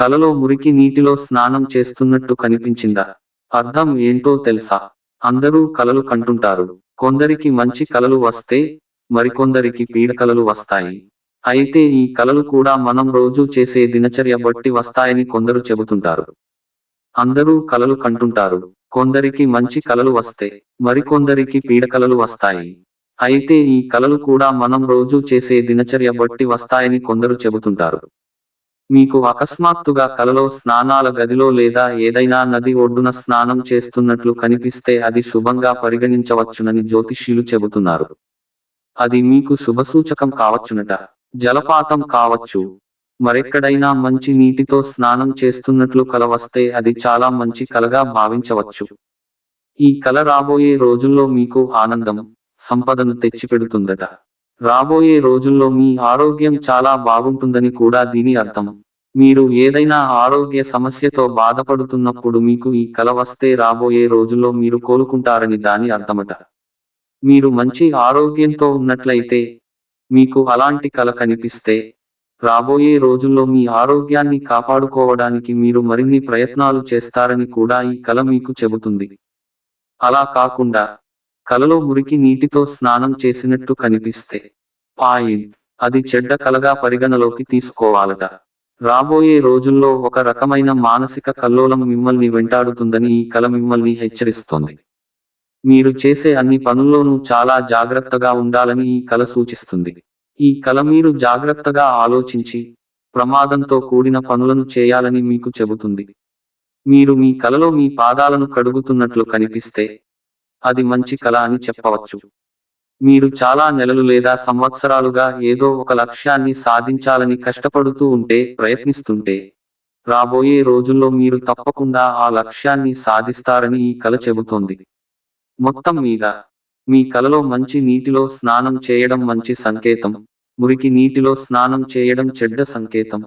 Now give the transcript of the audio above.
కలలో మురికి నీటిలో స్నానం చేస్తున్నట్టు కనిపించిందా? అర్థం ఏంటో తెలుసా? అందరూ కలలు కంటుంటారు. కొందరికి మంచి కలలు వస్తే మరికొందరికి పీడకలలు వస్తాయి. అయితే ఈ కలలు కూడా మనం రోజు చేసే దినచర్య బట్టి వస్తాయని కొందరు చెబుతుంటారు. అందరూ కలలు కంటుంటారు. కొందరికి మంచి కలలు వస్తే మరికొందరికి పీడకలలు వస్తాయి. అయితే ఈ కలలు కూడా మనం రోజు చేసే దినచర్య బట్టి వస్తాయని కొందరు చెబుతుంటారు. మీకు అకస్మాత్తుగా కలలో స్నానాల గదిలో లేదా ఏదైనా నది ఒడ్డున స్నానం చేస్తున్నట్లు కనిపిస్తే అది శుభంగా పరిగణించవచ్చునని జ్యోతిష్యులు చెబుతున్నారు. అది మీకు శుభసూచకం కావచ్చునట. జలపాతం కావచ్చు. మరెక్కడైనా మంచి నీటితో స్నానం చేస్తున్నట్లు కల వస్తే అది చాలా మంచి కలగా భావించవచ్చు. ఈ కల రాబోయే రోజుల్లో మీకు ఆనందం సంపదను తెచ్చిపెడుతుందట. రాబోయే రోజుల్లో మీ ఆరోగ్యం చాలా బాగుంటుందని కూడా దీని అర్థం. మీరు ఏదైనా ఆరోగ్య సమస్యతో బాధపడుతున్నప్పుడు మీకు ఈ కల వస్తే రాబోయే రోజుల్లో మీరు కోలుకుంటారని దాని అర్థమట. మీరు మంచి ఆరోగ్యంతో ఉన్నట్లయితే మీకు అలాంటి కల కనిపిస్తే రాబోయే రోజుల్లో మీ ఆరోగ్యాన్ని కాపాడుకోవడానికి మీరు మరిన్ని ప్రయత్నాలు చేస్తారని కూడా ఈ కల మీకు చెబుతుంది. అలా కాకుండా కలలో మురికి నీటితో స్నానం చేసినట్టు కనిపిస్తే పాయింట్ అది చెడ్డ కలగా పరిగణలోకి తీసుకోవాలట. రాబోయే రోజుల్లో ఒక రకమైన మానసిక కల్లోలం మిమ్మల్ని వెంటాడుతుందని ఈ కల మిమ్మల్ని హెచ్చరిస్తోంది. మీరు చేసే అన్ని పనుల్లోనూ చాలా జాగ్రత్తగా ఉండాలని ఈ కల సూచిస్తుంది. ఈ కల మీరు జాగ్రత్తగా ఆలోచించి ప్రమాదంతో కూడిన పనులను చేయాలని మీకు చెబుతుంది. మీరు మీ కలలో మీ పాదాలను కడుగుతున్నట్లు కనిపిస్తే అది మంచి కళ అని చెప్పవచ్చు. మీరు చాలా నెలలు లేదా సంవత్సరాలుగా ఏదో ఒక లక్ష్యాన్ని సాధించాలని కష్టపడుతూ ఉంటే ప్రయత్నిస్తుంటే రాబోయే రోజుల్లో మీరు తప్పకుండా ఆ లక్ష్యాన్ని సాధిస్తారని ఈ కల చెబుతోంది. మొత్తం మీద మీ కలలో మంచి నీటిలో స్నానం చేయడం మంచి సంకేతం మురికి నీటిలో స్నానం చేయడం చెడ్డ సంకేతం